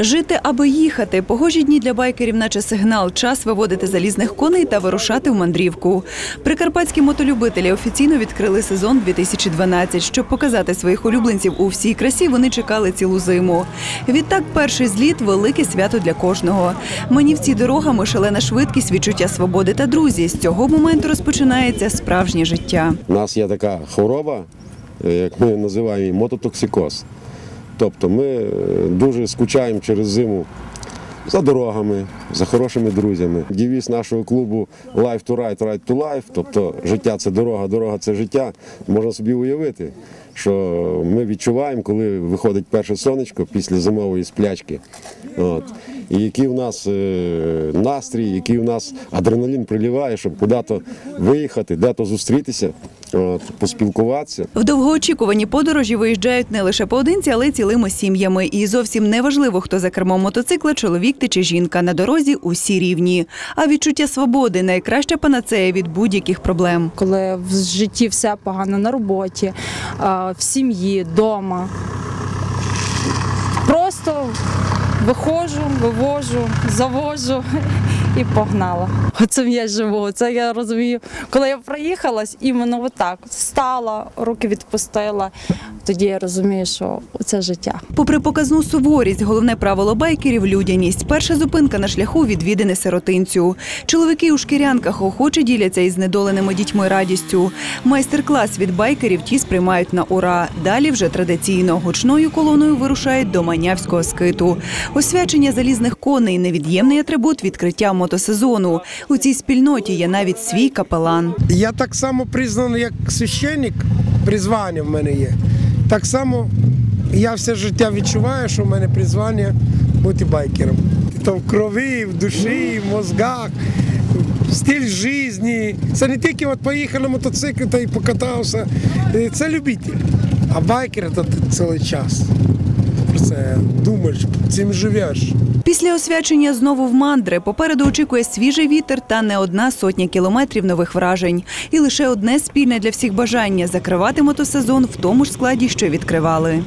Жити аби їхати. Погожі дні для байкерів, наче сигнал. Час виводити залізних коней та вирушати в мандрівку. Прикарпатські мотолюбителі офіційно відкрили сезон 2012. Щоб показати своїх улюбленців у всій красі, вони чекали цілу зиму. Відтак, перший зліт велике свято для кожного. Манівці дорогами, шалена швидкість, відчуття свободи та друзі. З цього моменту розпочинається справжнє життя. У нас є така хвороба, е, як ми називаємо її мототоксикоз. Тобто ми е, дуже скучаємо через зиму за дорогами, за хорошими друзями. Дівіз нашого клубу Life to Ride, Ride to Life, тобто життя це дорога, дорога це життя. Можна собі уявити, що ми відчуваємо, коли виходить перше сонечко після зимової сплячки. От. І який в нас е, настрій, який в нас адреналін приливає, щоб куди-то виїхати, де-то зустрітися, поспілкуватися. В довгоочікувані подорожі виїжджають не лише поодинці, але й цілими сім'ями. І зовсім не важливо, хто за кермом мотоцикла, чоловік ти чи жінка. На дорозі усі рівні. А відчуття свободи найкраща панацея від будь-яких проблем. коли в житті все погано на роботі, в сім'ї, вдома. Просто виходжу, вивожу, завожу і погнала. Оце я живу. Це я розумію. Коли я проїхалась, іменно отак встала, руки відпустила. Тоді я розумію, що це життя. Попри показну суворість, головне правило байкерів людяність. Перша зупинка на шляху відвідини сиротинцю. Чоловіки у шкірянках охоче діляться із знедоленими дітьми радістю. Майстер-клас від байкерів ті сприймають на ура. Далі вже традиційно гучною колоною вирушають до манявського скиту. Освячення залізних коней невід'ємний атрибут відкриття мотосезону. У цій спільноті є навіть свій капелан. Я так само признаний як священник, призвання в мене є. Так само я все життя відчуваю, що в мене призвання бути байкером. То в крові, в душі, в мозгах, стиль життя. Це не тільки от поїхав на мотоциклі та й покатався. Е, Це любитель. А байкер це цілий час. Про це думаєш, цим живеш. Після освячення знову в мандри. Попереду очікує свіжий вітер та не одна сотня кілометрів нових вражень. І лише одне спільне для всіх бажання закривати мотосезон в тому ж складі, що відкривали.